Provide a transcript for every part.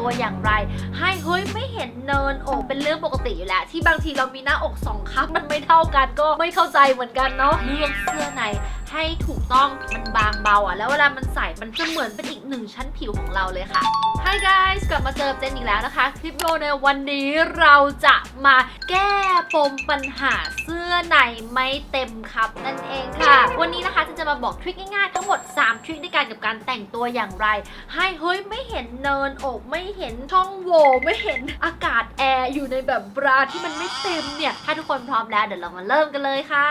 ตัวอย่างไร ให้เฮ้ยไม่เห็นเนินอกเป็นเรื่องปกติอยู่แล้ว ที่บางทีเรามีหน้าอกสองข้างมันไม่เท่ากันก็ไม่เข้าใจเหมือนกันเนาะเลือกเสื้อในให้ถูกต้องมันบางเบาอะแล้วเวลามันใส่มันจะเหมือนเป็นอีกหนึ่งชั้นผิวของเราเลยค่ะ Hi guys กลับมาเจอเจนอีกแล้วนะคะ คลิปวิดีโอในวันนี้เราจะมาแก้ปมปัญหาเสื้อในไม่เต็มครับนั่นเองค่ะ วันนี้นะคะเจนจะมาบอกทริคง่ายๆ ทั้งหมด 3 ทริคในการกับการแต่งตัวอย่างไร ให้เฮ้ยไม่เห็นเนินอกไม่เห็นช่องโหว่ไม่เห็นอากาศแอร์อยู่ในแบบบราที่มันไม่เต็มเนี่ย ถ้าทุกคนพร้อมแล้วเดี๋ยวเรามาเริ่มกันเลยค่ะ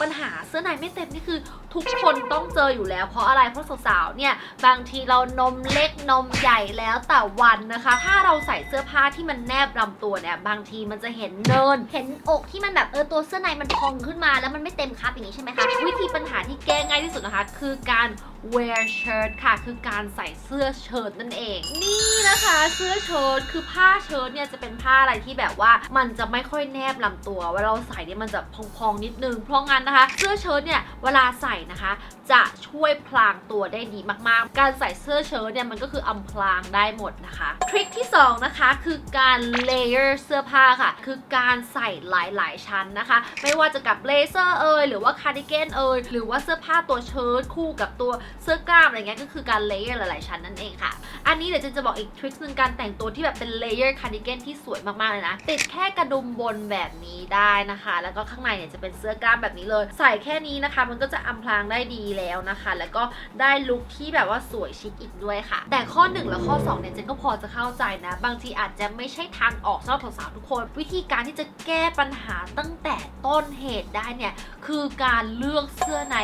ปัญหาเสื้อในไม่เต็มนี่คือทุกคนต้องเจออยู่แล้ว เพราะอะไรเพราะสาวๆเนี่ยบางทีเรานมเล็กนมใหญ่แล้วแล้วแต่วันนะคะ ถ้าเราใส่เสื้อผ้าที่มันแนบลำตัวเนี่ยบางทีมันจะเห็นเนิน เห็นอกที่มันแบบเออตัวเสื้อในมันพองขึ้นมา แล้วมันไม่เต็มคับอย่างนี้ใช่ไหมคะวิธีปัญหาที่แก้ง่ายที่สุดนะคะ คือการ wear shirt ค่ะ คือการใส่เสื้อเชิ้ตนั่นเอง นี่นะคะเสื้อเชิ้ตคือผ้าเชิ้ตเนี่ยจะเป็นผ้าอะไรที่แบบว่ามันจะไม่ค่อยแนบลำตัว เวลาเราใส่เนี่ยมันจะพองๆนิดนึง เพราะงั้นนะคะ เสื้อเชิ้ตเนี่ยเวลาใส่นะคะ จะช่วยพลางตัวได้ดีมากๆ การใส่เสื้อเชิ้ตเนี่ยมันก็คืออำพลางได้หมดนะคะทริคที่สองนะคะคือการ layer เสื้อผ้าค่ะ คือการใส่หลายๆชั้นนะคะ ไม่ว่าจะกับเลเซอร์เอยหรือว่าคาร์ดิแกนเอยหรือว่าเสื้อผ้าตัวเชิ้ตคู่กับตัวเสื้อกล้ามอะไรเงี้ยก็คือการ layer หลายๆชั้นนั่นเองค่ะ อันนี้เดี๋ยวเจนจะบอกอีกทริคหนึ่งการแต่งตัวที่แบบเป็น layer cardigan ที่สวยมากๆเลยนะ ติดแค่กระดุมบนแบบนี้ได้นะคะ แล้วก็ข้างในเนี่ยจะเป็นเสื้อกล้ามแบบนี้เลย ใส่แค่นี้นะคะ มันก็จะอำพรางได้ดีแล้วนะคะ แล้วก็ได้ลุคที่แบบว่าสวยชิคอีกด้วยค่ะ แต่ข้อ 1 และข้อ 2 เนี่ยเจนก็พอจะเข้าใจนะ บางทีอาจจะไม่ใช่ทางออกสำหรับสาวๆทุกคน วิธีการที่จะแก้ปัญหาตั้งแต่ต้นเหตุได้เนี่ยคือการเลือกเสื้อใน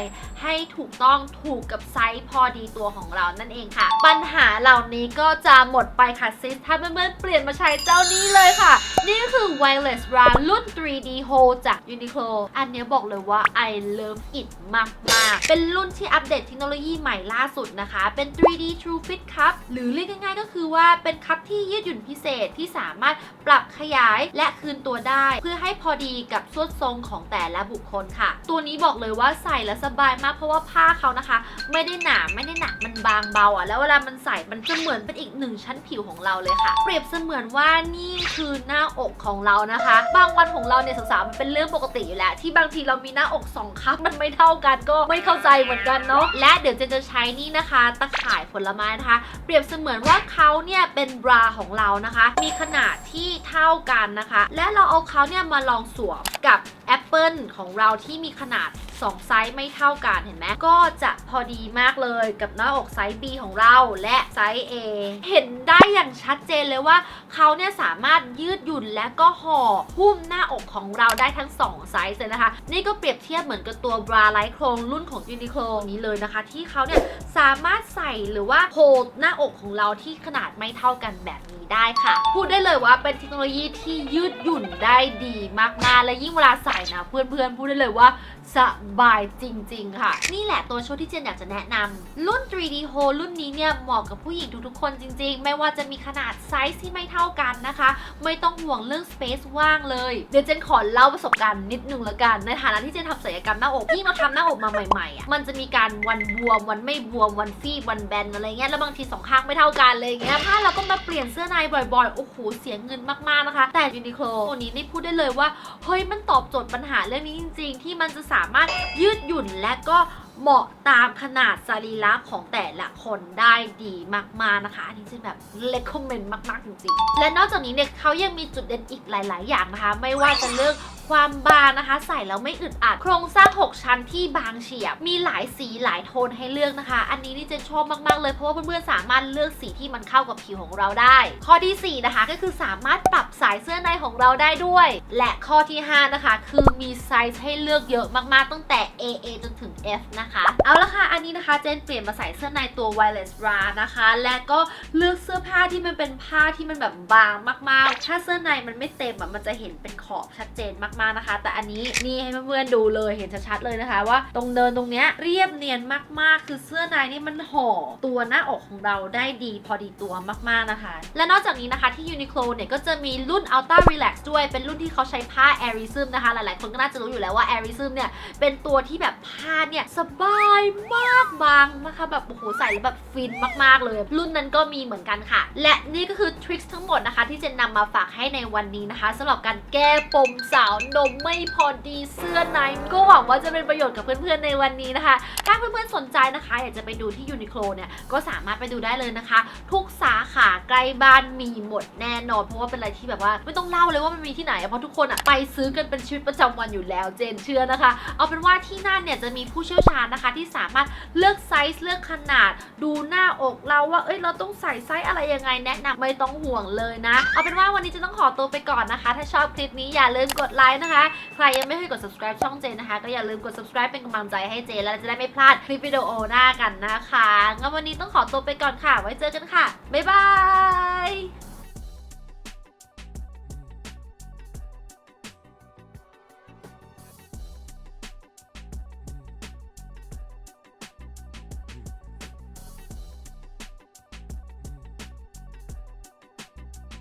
ให้ถูกต้องถูกกับไซส์พอดีตัวของเรานั่นเองค่ะ ปัญหาเหล่านี้ก็จะหมดไปค่ะซิสถ้าเพื่อนๆเปลี่ยนมาใช้เจ้านี้เลยค่ะ นี่คือ wireless bra รุ่น 3D hole จาก Uniqlo อันนี้บอกเลยว่า I love it มากๆ เป็นรุ่นที่อัปเดตเทคโนโลยีใหม่ล่าสุดนะคะ เป็น 3D True Fit Cup หรือเรียกง่ายๆก็คือว่าเป็นคัพที่ยืดหยุ่นพิเศษที่สามารถปรับขยายและคืนตัวได้ เพื่อให้พอดีกับส่วนทรงของแต่ละบุคคลค่ะ ตัวนี้บอกเลยว่าใส่แล้วสบายมากเพราะว่าผ้าเขานะคะ ไม่ไม่ได้หนาไม่ได้หนักมันบางเบาอะแล้วเวลามันใส่มันจะเหมือนเป็นอีกหนึ่งชั้นผิวของเราเลยค่ะ เปรียบเสมือนว่านี่คือหน้าอกของเรานะคะ บางวันของเราเนี่ยสาวๆมันเป็นเรื่องปกติอยู่แล้ว ที่บางทีเรามีหน้าอกสองข้างมันไม่เท่ากันก็ไม่เข้าใจเหมือนกันเนาะและเดี๋ยวเจนจะใช้นี่นะคะตะข่ายผลไม้นะคะ เปรียบเสมือนว่าเขาเนี่ยเป็นบราของเรานะคะ มีขนาดที่เท่ากันนะคะ และเราเอาเขาเนี่ยมาลองสวมกับ แอปเปิลของเราที่มีขนาด 2 ไซส์ไม่เท่ากันเห็นไหมก็จะพอดีมากเลยกับหน้าอกไซส์ B ของเราและไซส์ A เห็นได้อย่างชัดเจนเลยว่าเขาเนี่ยสามารถยืดหยุ่นและก็ห่อหุ้มหน้าอกของเราได้ทั้ง 2 ไซส์เลยนะคะ นี่ก็เปรียบเทียบเหมือนกับตัวบราไลท์โครงรุ่นของ Uniqlo นี้เลยนะคะ ที่เขาเนี่ยสามารถ หรือว่าโฮลหน้าอกของเราที่ขนาดไม่เท่ากันแบบนี้ได้ค่ะ พูดได้เลยว่าเป็นเทคโนโลยีที่ยืดหยุ่นได้ดีมากๆ และยิ่งเวลาใส่นะเพื่อนๆพูดได้เลยว่า สบายจริง ๆ ค่ะ นี่แหละตัวชุดที่เจนอยากจะแนะนำรุ่น 3D Hole รุ่นนี้เนี่ยเหมาะกับผู้หญิงทุกๆคนจริง ๆ ไม่ว่าจะมีขนาดไซส์ที่ไม่เท่ากันนะคะ ไม่ต้องห่วงเรื่อง Space ว่างเลย เดี๋ยวเจนขอเล่าประสบการณ์นิดนึงละกัน ในฐานะที่เจนทำศัลยกรรมหน้าอกที่มาทำหน้าอกมาใหม่ๆอะมันจะมีการวันบวมวันไม่บวมวันฟีบวันแบนอะไรเงี้ยแล้วบางทีสองข้างไม่เท่ากันเลยเงี้ยถ้าเราก็มาเปลี่ยนเสื้อในบ่อยๆโอ้โหเสียเงินมากๆนะคะ แต่ยูนิโคลตัวนี้นี่พูดได้เลยว่าเฮ้ยมันตอบโจทย์ปัญหาเรื่องนี้จริง ๆ ที่มันจะสามารถยืดหยุ่นและก็ เหมาะตามขนาดสรีระของแต่ละคนได้ดีมากๆนะคะ อันนี้จะแบบ recommend มากๆจริงๆ และนอกจากนี้เนี่ยเขายังมีจุดเด่นอีกหลาย ๆ อย่างนะคะ ไม่ว่าจะเรื่องความบางนะคะ ใส่แล้วไม่อึดอัด โครงสร้าง 6 ชั้นที่บางเฉียบ มีหลายสีหลายโทนให้เลือกนะคะ อันนี้นี่จนชอบมากๆเลยเพราะว่าเพื่อนๆสามารถเลือกสีที่มันเข้ากับผิวของเราได้ ข้อทีสี่ 4 นะคะก็คือสามารถปรับสายเสื้อในของเราได้ด้วย และข้อที่ 5 นะคะ คือมีไซส์ให้เลือกเยอะมากๆตั้งแต่ AA จนถึง F นะคะเอาละค่ะ อันนี้นะคะเจนเปลี่ยนมาใส่เสื้อในตัว wireless bra นะคะ และก็เลือกเสื้อผ้าที่มันเป็นผ้าที่มันแบบบางมากๆ ถ้าเสื้อในมันไม่เต็มอะมันจะเห็นเป็นขอบชัดเจนมากๆนะคะ แต่อันนี้นี่ให้เพื่อนๆดูเลยเห็นชัดๆเลยนะคะ ว่าตรงเดินตรงเนี้ยเรียบเนียนมากๆ คือเสื้อในนี่มันห่อตัวหน้าอกของเราได้ดีพอดีตัวมากๆนะคะ และนอกจากนี้นะคะที่ Uniqlo เนี่ยก็จะมีรุ่น Ultra Relax ด้วยเป็นรุ่นที่เขาใช้ผ้า Airism นะคะ หลายๆ คนก็น่าจะรู้อยู่แล้วว่า Airism เนี่ยเป็นตัวที่แบบผ้าเนี่ยสบายมากบางนะคะ แบบโอ้โหใส่แล้วแบบฟินมากๆเลย รุ่นนั้นก็มีเหมือนกันค่ะ และนี่ก็คือทริคทั้งหมดนะคะ ที่เจนนำมาฝากให้ในวันนี้นะคะสำหรับการแก้ปมสาวนมไม่พอดีเสื้อในก็หวังว่าจะเป็นประโยชน์กับเพื่อนๆในวันนี้นะคะ ถ้าเพื่อนๆสนใจนะคะ อยากจะไปดูที่ยูนิโคลเนี่ยก็สามารถไปดูได้เลยนะคะ ทุกสาขาใกล้บ้านมีหมดแน่นอนเพราะว่าเป็นอะไรที่แบบว่าไม่ต้องเล่าเลยว่ามันมีที่ไหนเพราะทุกคนอะไปซื้อกันเป็นชีวิตประจำวันอยู่แล้ว เจนเชื่อนะคะ เอาเป็นว่าที่นั่นเนี่ยจะมีผู้เชี่ยวชาญนะคะ ที่สามารถเลือกไซส์เลือกขนาด ดูหน้าอกเราว่าเอ้ยเราต้องใส่ไซส์อะไรยังไงแนะนำไม่ต้องห่วงเลยนะ เอาเป็นว่าวันนี้จะต้องขอตัวไปก่อนนะคะ ถ้าชอบคลิปนี้อย่าลืมกดไลค์นะคะ ใครยังไม่เคยกด subscribe ช่องเจนนะคะ ก็อย่าลืมกด subscribe เป็นกำลังใจให้เจนแล้วจะได้ไม่พลาดคลิปวิดีโอหน้ากันนะคะงั้นวันนี้ต้องขอตัวไปก่อนค่ะ ไว้เจอกันค่ะบ๊ายบาย